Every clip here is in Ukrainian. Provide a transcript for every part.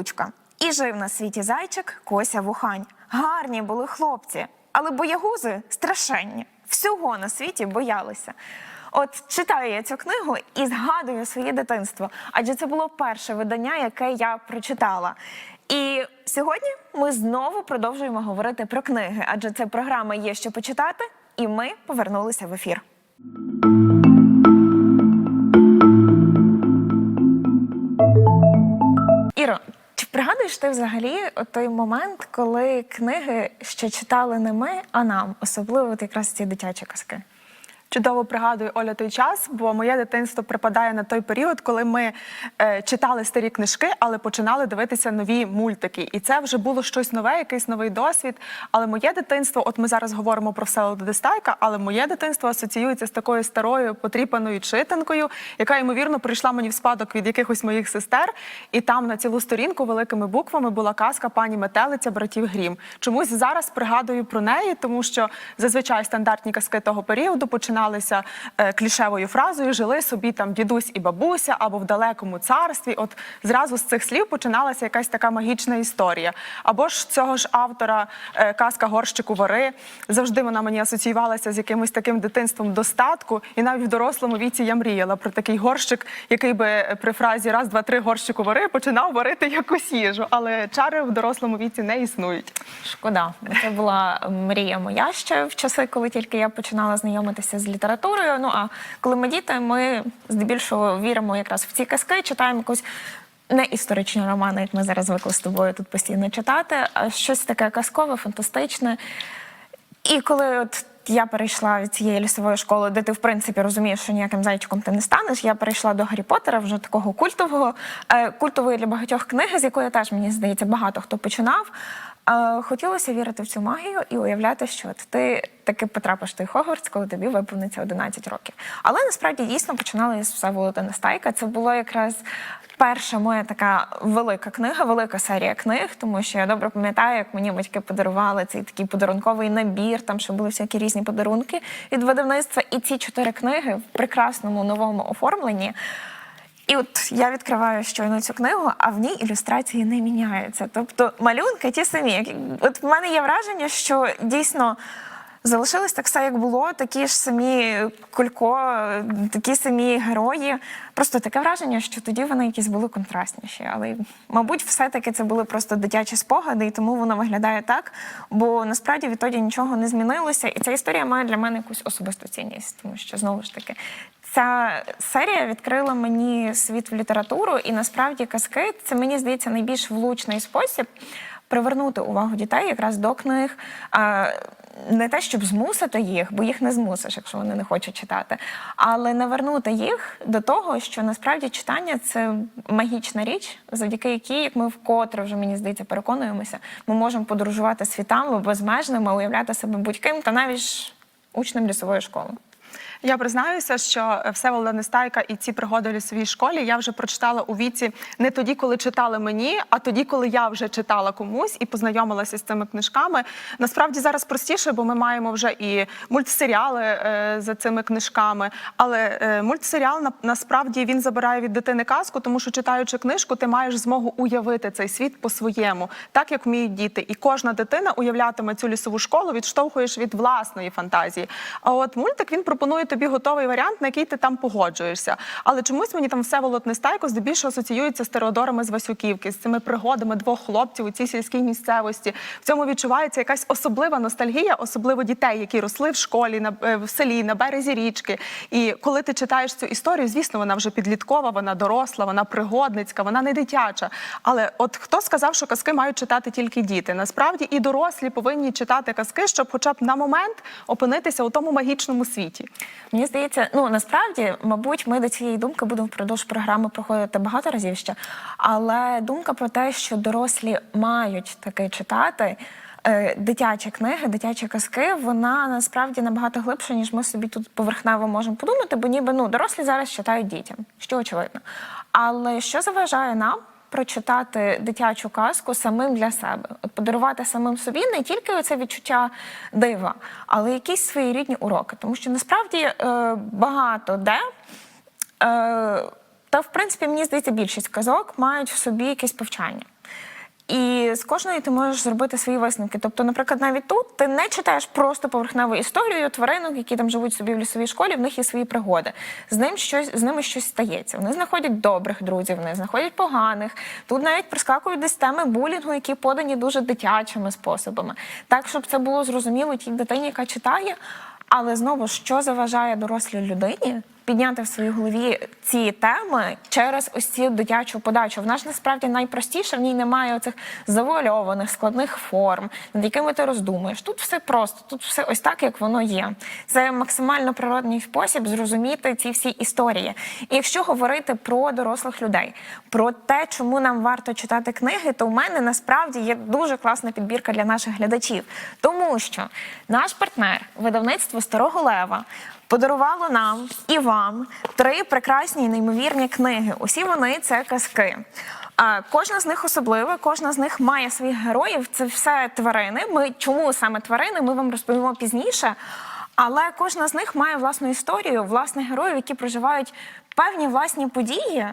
Колючка. І жив на світі зайчик Кося Вухань. Гарні були хлопці, але боягузи страшенні. Всього на світі боялися. От читаю я цю книгу і згадую своє дитинство, адже це було перше видання, яке я прочитала. І сьогодні ми знову продовжуємо говорити про книги, адже це програма є що почитати, і ми повернулися в ефір. Іро, пригадуєш ти взагалі той момент, коли книги ще читали не ми, а нам, особливо от якраз ці дитячі казки? Чудово пригадую Оля той час, бо моє дитинство припадає на той період, коли ми е, читали старі книжки, але починали дивитися нові мультики. І це вже було щось нове, якийсь новий досвід. Але моє дитинство, от ми зараз говоримо про Всеволода Дестайка, але моє дитинство асоціюється з такою старою потріпаною читанкою, яка ймовірно прийшла мені в спадок від якихось моїх сестер. І там на цілу сторінку великими буквами була казка пані Метелиця братів Грім. Чомусь зараз пригадую про неї, тому що зазвичай стандартні казки того періоду починалися е, клішевою фразою Жили собі там дідусь і бабуся або в далекому царстві. От зразу з цих слів починалася якась така магічна історія. Або ж цього ж автора е, казка горщику вари. Завжди вона мені асоціювалася з якимось таким дитинством достатку. І навіть в дорослому віці я мріяла про такий горщик, який би при фразі раз, два, три горщику вари починав варити якусь їжу. Але чари в дорослому віці не існують. Шкода, це була мрія моя ще в часи, коли тільки я починала знайомитися з літературою. Ну а коли ми діти, ми здебільшого віримо якраз в ці казки, читаємо якусь. Не історичні романи, як ми зараз звикли з тобою тут постійно читати, а щось таке казкове, фантастичне. І коли от я перейшла від цієї лісової школи, де ти в принципі розумієш, що ніяким зайчиком ти не станеш. Я перейшла до Гаррі Поттера, вже такого культового, е, культової для багатьох книги, з якої теж мені здається багато хто починав. Хотілося вірити в цю магію і уявляти, що от ти таки потрапиш той Хогвартс, коли тобі виповниться 11 років. Але насправді дійсно починала із Всеволода Нестайка. Це було якраз перша моя така велика книга, велика серія книг, тому що я добре пам'ятаю, як мені батьки подарували цей такий подарунковий набір, там ще були всякі різні подарунки від видавництва. І ці чотири книги в прекрасному новому оформленні. І от я відкриваю щойно цю книгу, а в ній ілюстрації не міняються. Тобто малюнки ті самі. От в мене є враження, що дійсно. Залишилось так все, як було, такі ж самі кулько, такі самі герої. Просто таке враження, що тоді вони якісь були контрастніші. Але, мабуть, все-таки це були просто дитячі спогади, і тому воно виглядає так. Бо насправді відтоді нічого не змінилося. І ця історія має для мене якусь особисту цінність, тому що знову ж таки. Ця серія відкрила мені світ в літературу, і насправді казки це мені здається найбільш влучний спосіб привернути увагу дітей якраз до книг. Не те, щоб змусити їх, бо їх не змусиш, якщо вони не хочуть читати, але навернути їх до того, що насправді читання це магічна річ, завдяки якій, як ми вкотре вже мені здається, переконуємося, ми можемо подорожувати світами безмежними, уявляти себе будь-ким та навіть учнем лісової школи. Я признаюся, що Всеволода Нестайка і ці пригоди в лісовій школі я вже прочитала у віці не тоді, коли читали мені, а тоді, коли я вже читала комусь і познайомилася з цими книжками. Насправді зараз простіше, бо ми маємо вже і мультсеріали е, за цими книжками. Але е, мультсеріал на, насправді він забирає від дитини казку, тому що читаючи книжку, ти маєш змогу уявити цей світ по-своєму, так як вміють діти. І кожна дитина уявлятиме цю лісову школу, відштовхуєш від власної фантазії. А от мультик він пропонує тобі готовий варіант, на який ти там погоджуєшся. Але чомусь мені там Всеволод Нестайко здебільшого асоціюється з Теодорами з Васюківки, з цими пригодами двох хлопців у цій сільській місцевості. В цьому відчувається якась особлива ностальгія, особливо дітей, які росли в школі, на е, в селі, на березі річки. І коли ти читаєш цю історію, звісно, вона вже підліткова, вона доросла, вона пригодницька, вона не дитяча. Але от хто сказав, що казки мають читати тільки діти? Насправді і дорослі повинні читати казки, щоб, хоча б на момент опинитися у тому магічному світі. Мені здається, ну насправді, мабуть, ми до цієї думки будемо впродовж програми проходити багато разів ще. Але думка про те, що дорослі мають таки читати. е, Дитячі книги, дитячі казки, вона насправді набагато глибша, ніж ми собі тут поверхнево можемо подумати, бо ніби ну дорослі зараз читають дітям, що очевидно. Але що заважає нам прочитати дитячу казку самим для себе, от подарувати самим собі не тільки оце відчуття дива, але якісь свої рідні уроки. Тому що насправді е, багато де. Е, Та, в принципі, мені здається, більшість казок мають в собі якесь повчання. І з кожної ти можеш зробити свої висновки. Тобто, наприклад, навіть тут ти не читаєш просто поверхневу історію тваринок, які там живуть собі в лісовій школі, в них є свої пригоди. З ним щось з ними щось стається. Вони знаходять добрих друзів, вони знаходять поганих. Тут навіть прискакують десь теми булінгу, які подані дуже дитячими способами. Так, щоб це було зрозуміло тій дитині, яка читає. Але знову що заважає дорослій людині підняти в своїй голові ці теми через ось цю дитячу подачу? Вона ж насправді найпростіша, в ній немає оцих завуальованих складних форм, над якими ти роздумуєш. Тут все просто, тут все ось так, як воно є. Це максимально природний спосіб зрозуміти ці всі історії. І якщо говорити про дорослих людей, про те, чому нам варто читати книги, то в мене насправді є дуже класна підбірка для наших глядачів, тому що наш партнер, видавництво Старого Лева. Подарувало нам і вам три прекрасні і неймовірні книги. Усі вони це казки. Кожна з них особлива, кожна з них має своїх героїв. Це все тварини. Ми чому саме тварини? Ми вам розповімо пізніше. Але кожна з них має власну історію, власних героїв, які проживають певні власні події.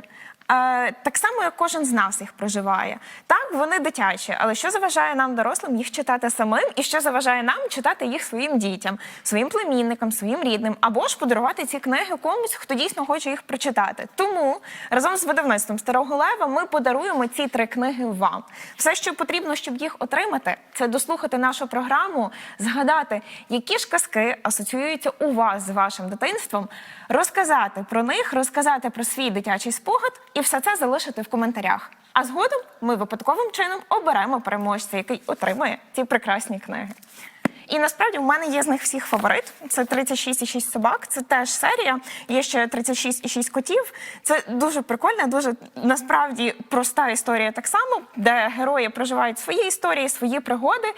Е, так само, як кожен з нас їх проживає. Так, вони дитячі, але що заважає нам, дорослим, їх читати самим, і що заважає нам читати їх своїм дітям, своїм племінникам, своїм рідним, або ж подарувати ці книги комусь, хто дійсно хоче їх прочитати. Тому разом з видавництвом Старого Лева ми подаруємо ці три книги вам. Все, що потрібно, щоб їх отримати, це дослухати нашу програму, згадати, які ж казки асоціюються у вас з вашим дитинством, розказати про них, розказати про свій дитячий спогад і все це залишити в коментарях. А згодом ми випадковим чином оберемо переможця, який отримає ці прекрасні книги. І насправді у мене є з них всіх фаворит. Це 36,6 собак. Це теж серія. Є ще 36,6 котів. Це дуже прикольна, дуже насправді проста історія так само, де герої проживають свої історії, свої пригоди.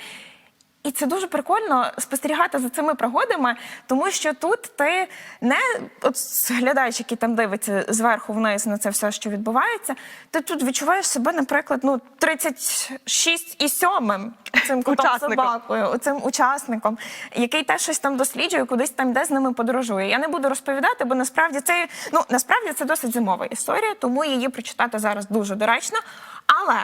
І це дуже прикольно спостерігати за цими пригодами, тому що тут ти не от глядач, який там дивиться зверху вниз на це все, що відбувається, ти тут відчуваєш себе, наприклад, ну 36 і сьомим цим котом собакою, цим учасником, який теж щось там досліджує, кудись там де з ними подорожує. Я не буду розповідати, бо насправді це ну насправді це досить зимова історія, тому її прочитати зараз дуже доречно. Але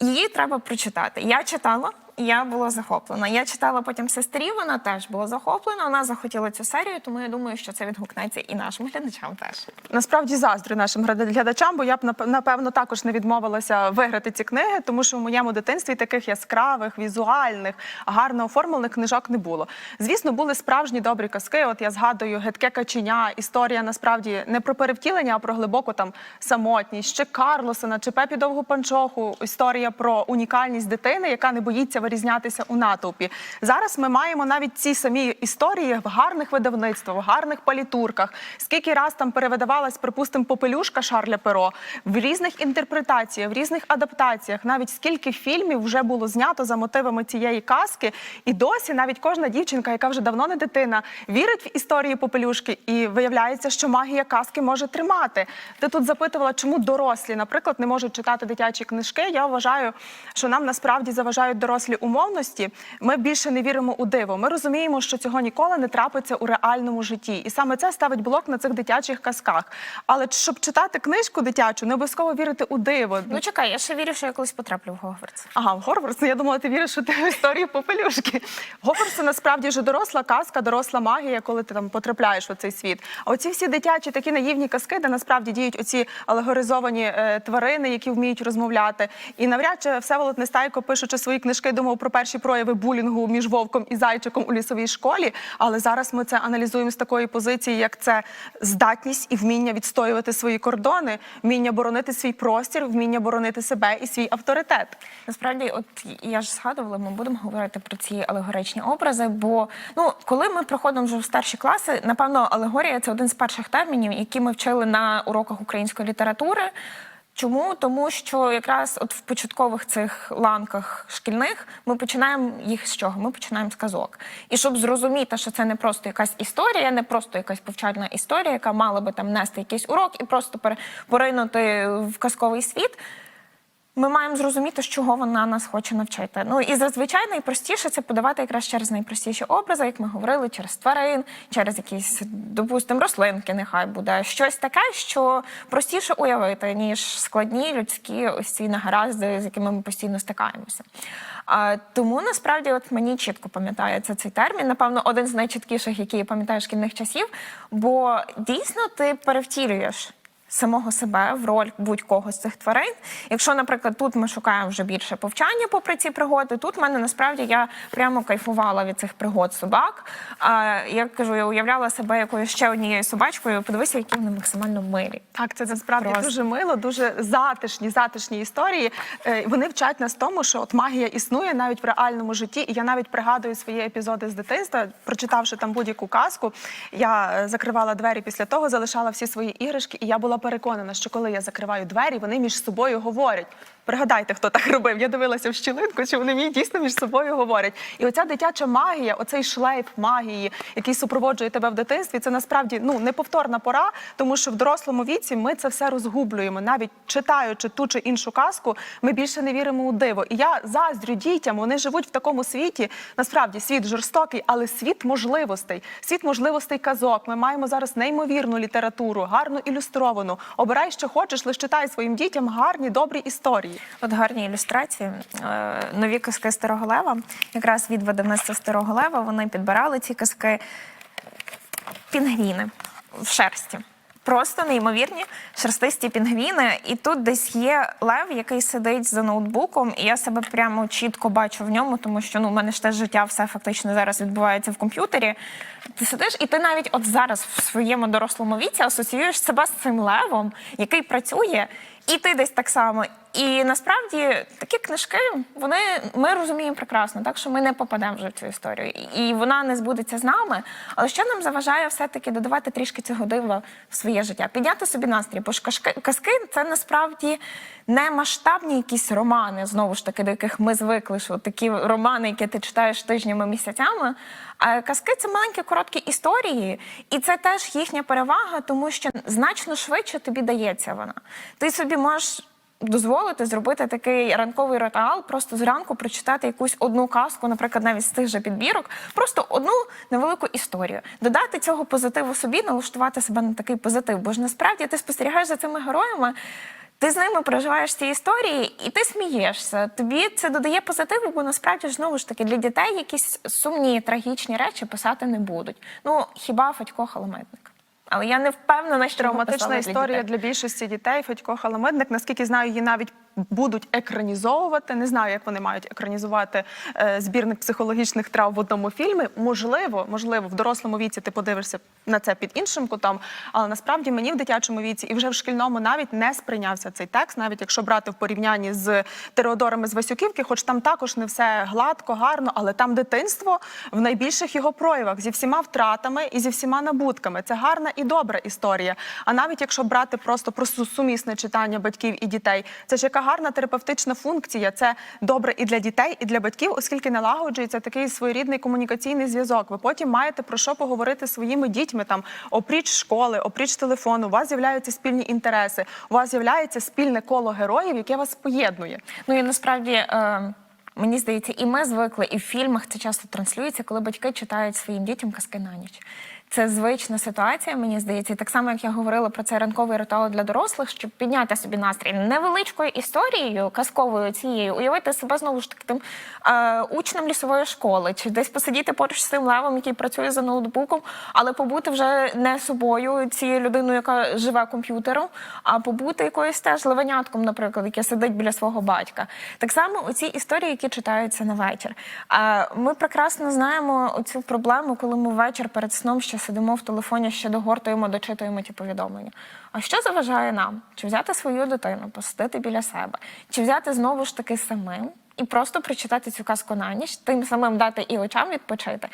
її треба прочитати. Я читала. Я була захоплена. Я читала потім сестрі, вона теж була захоплена. Вона захотіла цю серію, тому я думаю, що це відгукнеться і нашим глядачам теж. Насправді заздрю нашим глядачам, бо я б напевно також не відмовилася виграти ці книги, тому що в моєму дитинстві таких яскравих, візуальних, гарно оформлених книжок не було. Звісно, були справжні добрі казки. От я згадую гидке каченя. Історія насправді не про перевтілення, а про глибоку там самотність. Чи Карлосона, чи Пепі Довгу Панчоху. Історія про унікальність дитини, яка не боїться вирізнятися у натовпі. Зараз ми маємо навіть ці самі історії в гарних видавництвах, в гарних палітурках. Скільки раз там перевидавалась, припустимо, попелюшка Шарля Перо в різних інтерпретаціях, в різних адаптаціях. Навіть скільки фільмів вже було знято за мотивами цієї казки, і досі навіть кожна дівчинка, яка вже давно не дитина, вірить в історії попелюшки, і виявляється, що магія казки може тримати. Ти тут запитувала, чому дорослі, наприклад, не можуть читати дитячі книжки. Я вважаю, що нам насправді заважають дорослі умовності. Ми більше не віримо у диво. Ми розуміємо, що цього ніколи не трапиться у реальному житті, і саме це ставить блок на цих дитячих казках. Але щоб читати книжку дитячу, не обов'язково вірити у диво. Ну чекай, я ще вірю, що я колись потраплю в Гогвартс. Ага, в Горвардс. Я думала, ти віриш, що ти історію попелюшки. Це насправді вже доросла казка, доросла магія, коли ти там потрапляєш у цей світ. А оці всі дитячі такі наївні казки, де насправді діють оці алегоризовані е, тварини, які вміють розмовляти. І навряд чи Всеволод Нестайко, пишучи свої книжки, думав про перші прояви булінгу між вовком і зайчиком у лісовій школі. Але зараз ми це аналізуємо з такої позиції, як це здатність і вміння відстоювати свої кордони, вміння боронити свій простір, вміння боронити себе і свій авторитет. Насправді, от я ж згадувала, ми будемо говорити про ці алегоричні образи. Бо ну, коли ми проходимо вже в старші класи, напевно, алегорія це один з перших термінів, які ми вчили на уроках української літератури. Чому? Тому що якраз от в початкових цих ланках шкільних ми починаємо їх з чого? Ми починаємо з казок. І щоб зрозуміти, що це не просто якась історія, не просто якась повчальна історія, яка мала би там нести якийсь урок і просто пере- поринути в казковий світ. Ми маємо зрозуміти, з чого вона нас хоче навчити. Ну і зазвичай найпростіше це подавати якраз через найпростіші образи, як ми говорили, через тварин, через якісь, допустимо, рослинки, нехай буде щось таке, що простіше уявити, ніж складні людські ось ці негаразди, з якими ми постійно стикаємося. А, тому насправді, от мені чітко пам'ятається цей термін. Напевно, один з найчіткіших, який я пам'ятаю шкільних часів, бо дійсно ти перевтілюєш самого себе в роль будь-кого з цих тварин. Якщо, наприклад, тут ми шукаємо вже більше повчання попри ці пригоди, тут в мене насправді я прямо кайфувала від цих пригод собак. А я кажу, я уявляла себе якоюсь ще однією собачкою. Подивися, які вони максимально милі. Так, це насправді Просто. дуже мило, дуже затишні, затишні історії. Е, Вони вчать нас тому, що от магія існує навіть в реальному житті. І я навіть пригадую свої епізоди з дитинства, прочитавши там будь-яку казку. Я е, закривала двері після того, залишала всі свої іграшки, і я була переконана, що коли я закриваю двері, вони між собою говорять. Пригадайте, хто так робив. Я дивилася в щілинку, що вони мені дійсно між собою говорять. І оця дитяча магія, оцей шлейф магії, який супроводжує тебе в дитинстві, це насправді ну неповторна пора, тому що в дорослому віці ми це все розгублюємо. Навіть читаючи ту чи іншу казку, ми більше не віримо у диво. І я заздрю дітям. Вони живуть в такому світі. Насправді світ жорстокий, але світ можливостей, світ можливостей казок. Ми маємо зараз неймовірну літературу, гарно ілюстровану. Обирай, що хочеш, лише читай своїм дітям гарні, добрі історії. От гарні ілюстрації. Е, Нові казки Старого Лева. Якраз від Старого Лева вони підбирали ці казки пінгвіни в шерсті. Просто неймовірні шерстисті пінгвіни. І тут десь є лев, який сидить за ноутбуком, і я себе прямо чітко бачу в ньому, тому що ну, у мене ж теж життя все фактично зараз відбувається в комп'ютері. Ти сидиш, і ти навіть от зараз в своєму дорослому віці асоціюєш себе з цим левом, який працює, і ти десь так само. І насправді такі книжки, вони ми розуміємо прекрасно, так що ми не попадемо вже в цю історію, і вона не збудеться з нами. Але що нам заважає все-таки додавати трішки цього дива в своє життя, підняти собі настрій, бо ж казки це насправді не масштабні якісь романи, знову ж таки, до яких ми звикли, що такі романи, які ти читаєш тижнями, місяцями. А казки це маленькі короткі історії, і це теж їхня перевага, тому що значно швидше тобі дається вона. Ти собі можеш дозволити зробити такий ранковий ритуал, просто зранку прочитати якусь одну казку, наприклад, навіть з тих же підбірок, просто одну невелику історію, додати цього позитиву собі, налаштувати себе на такий позитив. Бо ж насправді ти спостерігаєш за цими героями. Ти з ними проживаєш ці історії, і ти смієшся. Тобі це додає позитиву, бо насправді знову ж таки для дітей якісь сумні, трагічні речі писати не будуть. Ну хіба Федько Халаметник. Але я не впевнена, що Травматична для історія для більшості дітей. Федько Халамидник, наскільки знаю, її навіть будуть екранізовувати. Не знаю, як вони мають екранізувати е, збірник психологічних трав в одному фільмі. Можливо, можливо, в дорослому віці ти подивишся на це під іншим кутом. Але насправді мені в дитячому віці і вже в шкільному навіть не сприйнявся цей текст, навіть якщо брати в порівнянні з Теодорами з Васюківки, хоч там також не все гладко, гарно, але там дитинство в найбільших його проявах зі всіма втратами і зі всіма набутками. Це гарна і добра історія. А навіть якщо брати просто про сумісне читання батьків і дітей, це ж яка гарна терапевтична функція. Це добре і для дітей, і для батьків, оскільки налагоджується такий своєрідний комунікаційний зв'язок. Ви потім маєте про що поговорити своїми дітьми там опріч школи, опріч телефону. У вас з'являються спільні інтереси. У вас з'являється спільне коло героїв, яке вас поєднує. Ну і насправді. Е... Мені здається, і ми звикли, і в фільмах це часто транслюється, коли батьки читають своїм дітям казки на ніч. Це звична ситуація, мені здається, так само як я говорила про цей ранковий ритуал для дорослих, щоб підняти собі настрій невеличкою історією, казковою цією, уявити себе знову ж таки тим е, учнем лісової школи, чи десь посидіти поруч з цим левом, який працює за ноутбуком, але побути вже не собою, цією людиною, яка живе комп'ютером, а побути якоюсь теж левенятком, наприклад, яке сидить біля свого батька. Так само оці історії, які читаються на вечір. А ми прекрасно знаємо оцю проблему, коли ми ввечір перед сном ще сидимо в телефоні, ще догортуємо, дочитуємо ті повідомлення. А що заважає нам? Чи взяти свою дитину, посадити біля себе, чи взяти знову ж таки самим і просто прочитати цю казку на ніч, тим самим дати і очам відпочити.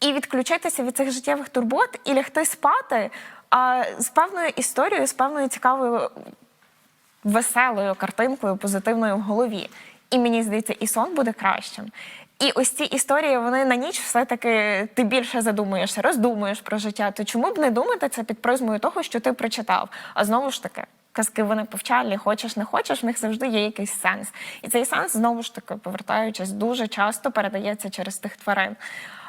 І відключитися від цих життєвих турбот і лягти спати а, з певною історією, з певною цікавою веселою картинкою, позитивною в голові. І мені здається, і сон буде кращим. І ось ці історії, вони на ніч все-таки ти більше задумуєшся, роздумуєш про життя. То чому б не думати це під призмою того, що ти прочитав? А знову ж таки, казки вони повчальні, хочеш не хочеш, в них завжди є якийсь сенс. І цей сенс знову ж таки, повертаючись, дуже часто передається через тих тварин.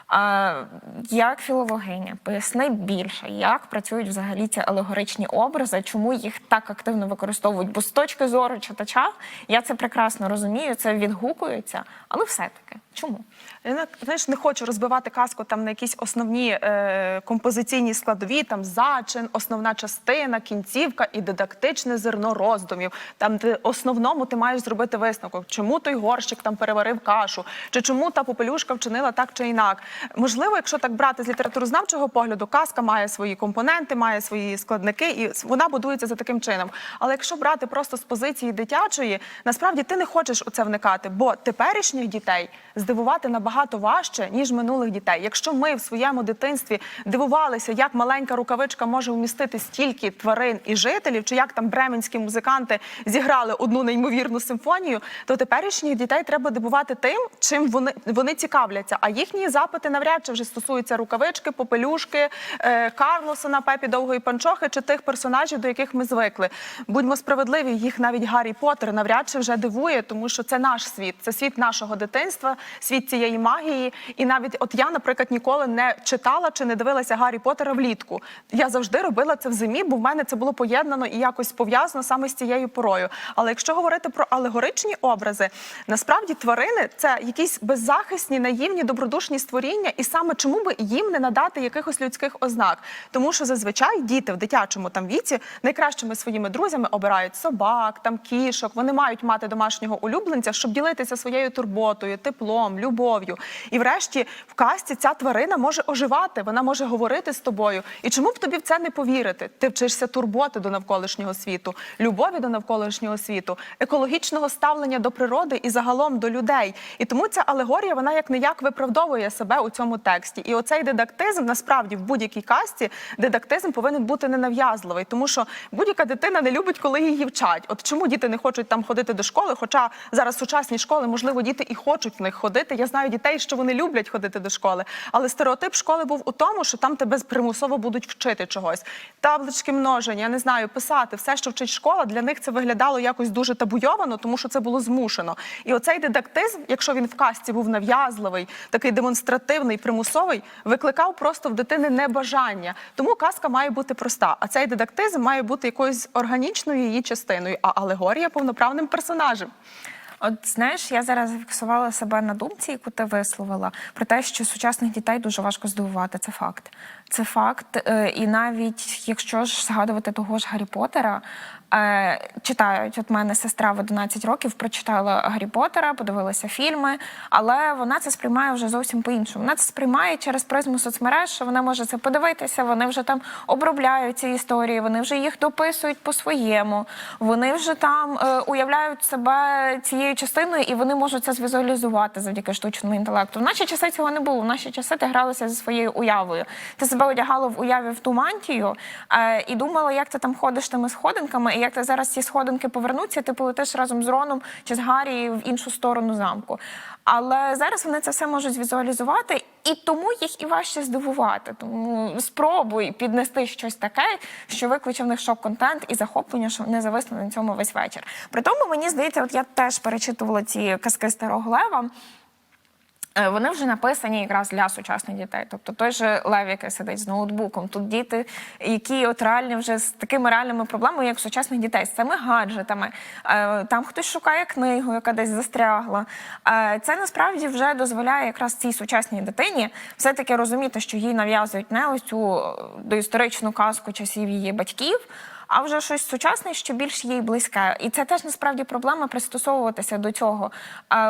А, як філологиня, поясни більше, як працюють взагалі ці алегоричні образи, чому їх так активно використовують? Бо з точки зору читача я це прекрасно розумію, це відгукується, але все-таки чому? Я знаєш, не хочу розбивати казку там на якісь основні е, композиційні складові, там зачин, основна частина, кінцівка і дидактичне зерно роздумів. Там де основному ти маєш зробити висновок, чому той горщик там переварив кашу, чи чому та попелюшка вчинила так чи інак. Можливо, якщо так брати з літературознавчого погляду, казка має свої компоненти, має свої складники, і вона будується за таким чином. Але якщо брати просто з позиції дитячої, насправді ти не хочеш у це вникати, бо теперішніх дітей здивувати набагато важче, ніж минулих дітей. Якщо ми в своєму дитинстві дивувалися, як маленька рукавичка може вмістити стільки тварин і жителів, чи як там бременські музиканти зіграли одну неймовірну симфонію, то теперішніх дітей треба дивувати тим, чим вони, вони цікавляться. А їхні запити навряд чи вже стосуються рукавички, попелюшки, е, Карлосона, Пепі Довгої Панчохи чи тих персонажів, до яких ми звикли. Будьмо справедливі, їх навіть Гаррі Поттер навряд чи вже дивує, тому що це наш світ, це світ нашого дитинства, світ цієї магії. І навіть от я, наприклад, ніколи не читала чи не дивилася Гаррі Поттера влітку. Я завжди робила це в зимі, бо в мене це було поєднано і якось пов'язано саме з цією порою. Але якщо говорити про алегоричні образи, насправді тварини це якісь беззахисні, наївні, добродушні створіння, і саме чому би їм не надати якихось людських ознак? Тому що зазвичай діти в дитячому там віці найкращими своїми друзями обирають собак, там кішок. Вони мають мати домашнього улюбленця, щоб ділитися своєю турботою, теплом, любов'ю. І врешті в казці ця тварина може оживати, вона може говорити з тобою. І чому б тобі в це не повірити? Ти вчишся турботи до навколишнього світу, любові до навколишнього світу, екологічного ставлення до природи і загалом до людей. І тому ця алегорія вона як не як виправдовує себе у цьому тексті. І оцей дидактизм насправді в будь-якій казці дидактизм повинен бути ненав'язливий, тому що будь-яка дитина не любить, коли її вчать. От чому діти не хочуть там ходити до школи? Хоча зараз сучасні школи, можливо, діти і хочуть в них ходити. Я знаю дітей, що вони люблять ходити до школи. Але стереотип школи був у тому, що там тебе примусово будуть вчити чогось. Таблички множення, я не знаю, писати, все, що вчить школа, для них це виглядало якось дуже табуйовано, тому що це було змушено. І оцей дидактизм, якщо він в казці був нав'язливий, такий демонстративний, примусовий, викликав просто в дитини небажання. Тому казка має бути проста. А цей дидактизм має бути якоюсь органічною її частиною, а алегорія повноправним персонажем. От знаєш, я зараз зафіксувала себе на думці, яку ти висловила, про те, що сучасних дітей дуже важко здивувати. Це факт. Це факт. Е, І навіть якщо ж згадувати того ж Гаррі Поттера, е, читають. От мене сестра в 11 років прочитала Гаррі Поттера, подивилася фільми, але вона це сприймає вже зовсім по-іншому. Вона це сприймає через призму соцмереж, що вона може це подивитися, вони вже там обробляють ці історії, вони вже їх дописують по-своєму, вони вже там е, уявляють себе цією частиною, і вони можуть це звізуалізувати завдяки штучному інтелекту. В наші часи цього не було. В наші часи ти гралася зі своєю уявою. Ти себе одягала в уяві в ту мантію е, і думала, як ти там ходиш тими сходинками, і як зараз ці сходинки повернуться, ти полетиш разом з Роном чи з Гаррі в іншу сторону замку. Але зараз вони це все можуть звізуалізувати, і тому їх і важче здивувати. Тому спробуй піднести щось таке, що викличе в них шок-контент і захоплення, що вони зависли на цьому весь вечір. При тому мені здається, от я теж перечитувала ці казки старого лева. Е, Вони вже написані якраз для сучасних дітей. Тобто той же Лев, який сидить з ноутбуком. Тут діти, які от реальні вже з такими реальними проблемами, як сучасних дітей, з цими гаджетами. Е, Там хтось шукає книгу, яка десь застрягла. Е, Це насправді вже дозволяє якраз цій сучасній дитині все-таки розуміти, що їй нав'язують не ось цю доісторичну казку часів її батьків а вже щось сучасне, що більш їй близьке. І це теж насправді проблема пристосовуватися до цього.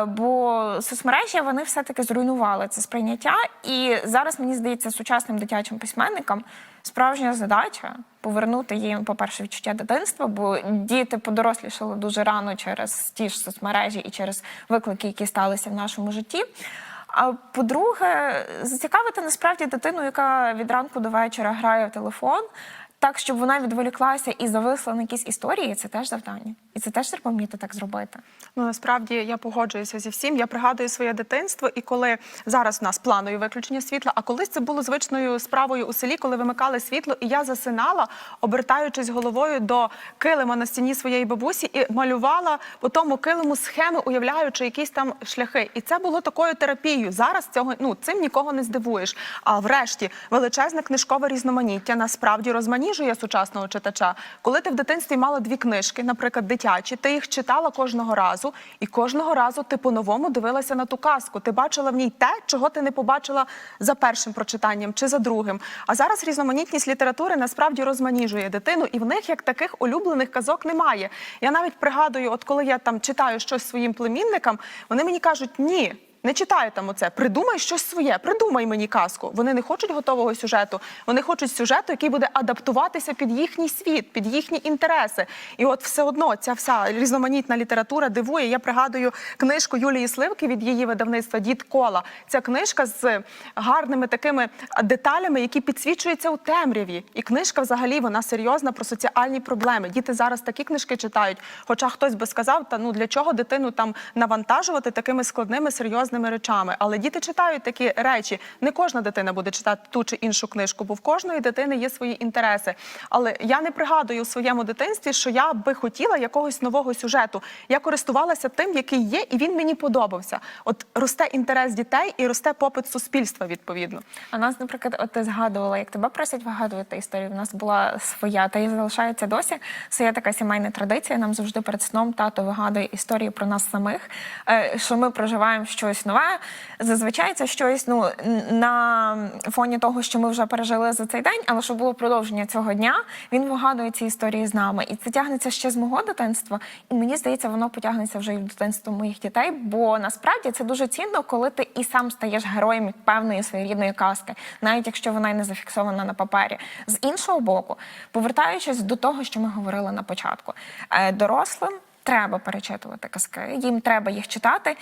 Бо соцмережі вони все-таки зруйнували це сприйняття. І зараз мені здається, сучасним дитячим письменникам справжня задача повернути їм, по-перше, відчуття дитинства, бо діти подорослішали дуже рано через ті ж соцмережі і через виклики, які сталися в нашому житті. А по-друге, зацікавити насправді дитину, яка від ранку до вечора грає в телефон, так щоб вона відволіклася і зависла на якісь історії, це теж завдання. І це теж треба вміти так зробити. Ну насправді я погоджуюся зі всім. Я пригадую своє дитинство, і коли зараз у нас планові виключення світла, а колись це було звичною справою у селі, коли вимикали світло, і я засинала, обертаючись головою до килима на стіні своєї бабусі, і малювала по тому килиму схеми, уявляючи якісь там шляхи. І це було такою терапією. Зараз цього ну цим нікого не здивуєш. А врешті величезне книжкове різноманіття насправді розманіжує сучасного читача. Коли ти в дитинстві мала дві книжки, наприклад, дитячі, ти їх читала кожного разу, і кожного разу ти по-новому дивилася на ту казку. Ти бачила в ній те, чого ти не побачила за першим прочитанням чи за другим. А зараз різноманітність літератури насправді розманіжує дитину, і в них як таких улюблених казок немає. Я навіть пригадую, от коли я там читаю щось своїм племінникам, вони мені кажуть ні. Не читаю там оце. Придумай щось своє, придумай мені казку. Вони не хочуть готового сюжету. Вони хочуть сюжету, який буде адаптуватися під їхній світ, під їхні інтереси. І от все одно ця вся різноманітна література дивує. Я пригадую книжку Юлії Сливки від її видавництва Дід Кола. Ця книжка з гарними такими деталями, які підсвічуються у темряві. І книжка, взагалі, вона серйозна про соціальні проблеми. Діти зараз такі книжки читають. Хоча хтось би сказав, та ну для чого дитину там навантажувати такими складними серйозними речами. Але діти читають такі речі. Не кожна дитина буде читати ту чи іншу книжку, бо в кожної дитини є свої інтереси. Але я не пригадую у своєму дитинстві, що я би хотіла якогось нового сюжету. Я користувалася тим, який є, і він мені подобався. От росте інтерес дітей і росте попит суспільства відповідно. А нас, наприклад, от ти згадувала, як тебе просять вигадувати історію. У нас була своя, та й залишається досі. Це є така сімейна традиція. Нам завжди перед сном тато вигадує історії про нас самих, е, що ми проживаємо щось нове. Зазвичай це щось ну на фоні того, що ми вже пережили за цей день, але щоб було продовження цього дня, він вигадує ці історії з нами. І це тягнеться ще з мого дитинства. І мені здається, воно потягнеться вже і в дитинство моїх дітей. Бо насправді це дуже цінно, коли ти і сам стаєш героєм певної своєрідної казки, навіть якщо вона й не зафіксована на папері. З іншого боку, повертаючись до того, що ми говорили на початку, е, дорослим треба перечитувати казки, їм треба їх читати.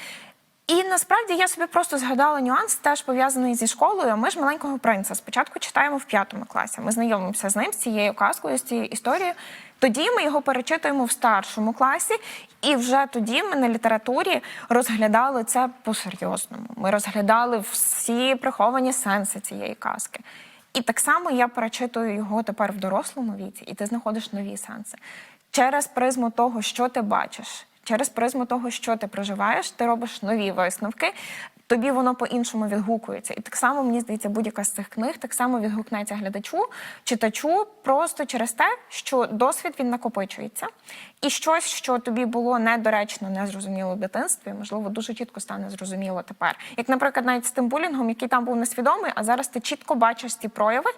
І насправді я собі просто згадала нюанс, теж пов'язаний зі школою. Ми ж маленького принца. Спочатку читаємо в п'ятому класі. Ми знайомимося з ним, з цією казкою, з цією історією. Тоді ми його перечитуємо в старшому класі, і вже тоді ми на літературі розглядали це по-серйозному. Ми розглядали всі приховані сенси цієї казки. І так само я перечитую його тепер в дорослому віці, і ти знаходиш нові сенси через призму того, що ти бачиш. Через призму того, що ти проживаєш, ти робиш нові висновки. Тобі воно по-іншому відгукується. І так само, мені здається, будь-яка з цих книг так само відгукнеться глядачу, читачу, просто через те, що досвід він накопичується. І щось, що тобі було недоречно, незрозуміло в дитинстві, можливо, дуже чітко стане зрозуміло тепер. Як, наприклад, навіть з тим булінгом, який там був несвідомий, а зараз ти чітко бачиш ці прояви.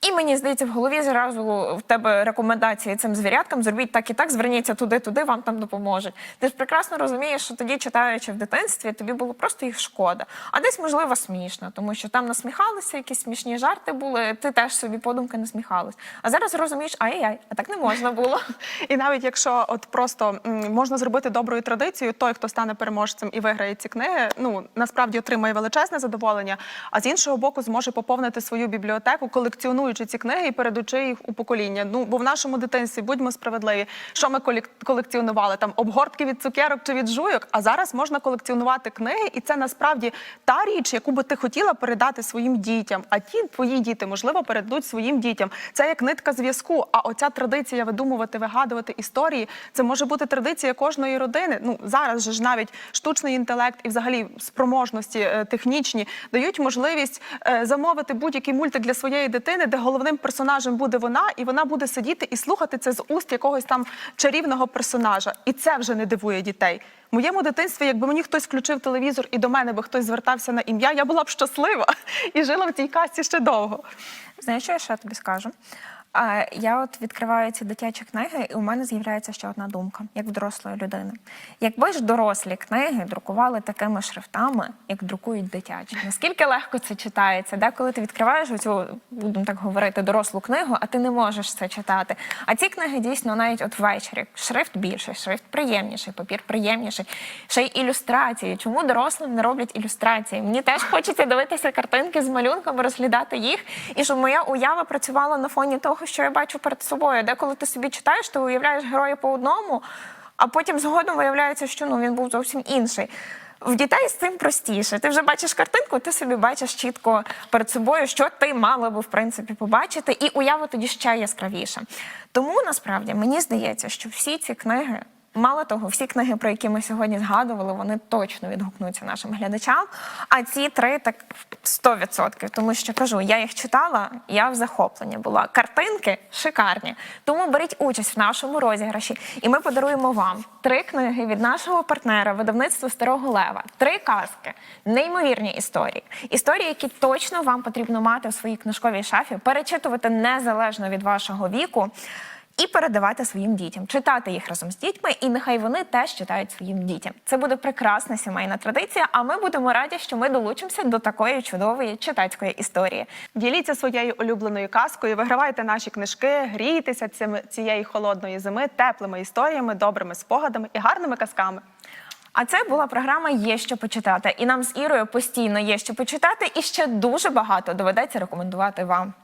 І мені здається, в голові зразу в тебе рекомендації цим звіряткам зробіть так і так, зверніться туди, туди, вам там допоможуть. Ти ж прекрасно розумієш, що тоді, читаючи в дитинстві, тобі було просто їх шкода. А десь, можливо, смішно, тому що там насміхалися, якісь смішні жарти були, ти теж собі подумки насміхалась. А зараз розумієш, ай-яй, а так не можна було. І навіть якщо от просто можна зробити доброю традицією, той, хто стане переможцем і виграє ці книги, ну насправді отримає величезне задоволення, а з іншого боку, зможе поповнити свою бібліотеку, колекціонуючи ці книги і передаючи їх у покоління. Ну бо в нашому дитинстві будьмо справедливі, що ми колек- колекціонували там обгортки від цукерок чи від жуйок. А зараз можна колекціонувати книги, і це насправді та річ, яку би ти хотіла передати своїм дітям. А ті твої діти, можливо, передадуть своїм дітям. Це як нитка зв'язку. А оця традиція видумувати, вигадувати історії, це може бути традиція кожної родини. Ну зараз же ж навіть штучний інтелект і взагалі спроможності е, технічні дають можливість е, замовити будь-який мультик для своєї дитини, де головним персонажем буде вона, і вона буде сидіти і слухати це з уст якогось там чарівного персонажа. І це вже не дивує дітей. В моєму дитинстві, якби мені хтось включив телевізор і до мене би хтось звертався на ім'я, я була б щаслива і жила в тій касті ще довго. Знаєш, що я ще тобі скажу? А, Я от відкриваю ці дитячі книги, і у мене з'являється ще одна думка, як в дорослої людини. Якби ж дорослі книги друкували такими шрифтами, як друкують дитячі, наскільки легко це читається? Де коли ти відкриваєш оцю, будемо так говорити, дорослу книгу, а ти не можеш це читати. А ці книги дійсно навіть от ввечері шрифт більший, шрифт приємніший, папір приємніший, ще й ілюстрації. Чому дорослим не роблять ілюстрації? Мені теж хочеться дивитися картинки з малюнками, розглядати їх, і щоб моя уява працювала на фоні того, того, що я бачу перед собою. Деколи ти собі читаєш, ти уявляєш героя по одному, а потім згодом виявляється, що ну він був зовсім інший. В дітей з цим простіше. Ти вже бачиш картинку, ти собі бачиш чітко перед собою, що ти мала би в принципі побачити, і уява тоді ще яскравіша. Тому насправді мені здається, що всі ці книги. Мало того, всі книги, про які ми сьогодні згадували, вони точно відгукнуться нашим глядачам. А ці три так 100%. Тому що кажу, я їх читала, я в захопленні була. Картинки шикарні. Тому беріть участь в нашому розіграші, і ми подаруємо вам три книги від нашого партнера, видавництва Старого Лева, три казки, неймовірні історії. Історії, які точно вам потрібно мати у своїй книжковій шафі, перечитувати незалежно від вашого віку і передавати своїм дітям, читати їх разом з дітьми, і нехай вони теж читають своїм дітям. Це буде прекрасна сімейна традиція. А ми будемо раді, що ми долучимося до такої чудової читацької історії. Діліться своєю улюбленою казкою, вигравайте наші книжки, грійтеся цими цієї холодної зими, теплими історіями, добрими спогадами і гарними казками. А це була програма Є що почитати. І нам з Ірою постійно є що почитати, і ще дуже багато доведеться рекомендувати вам.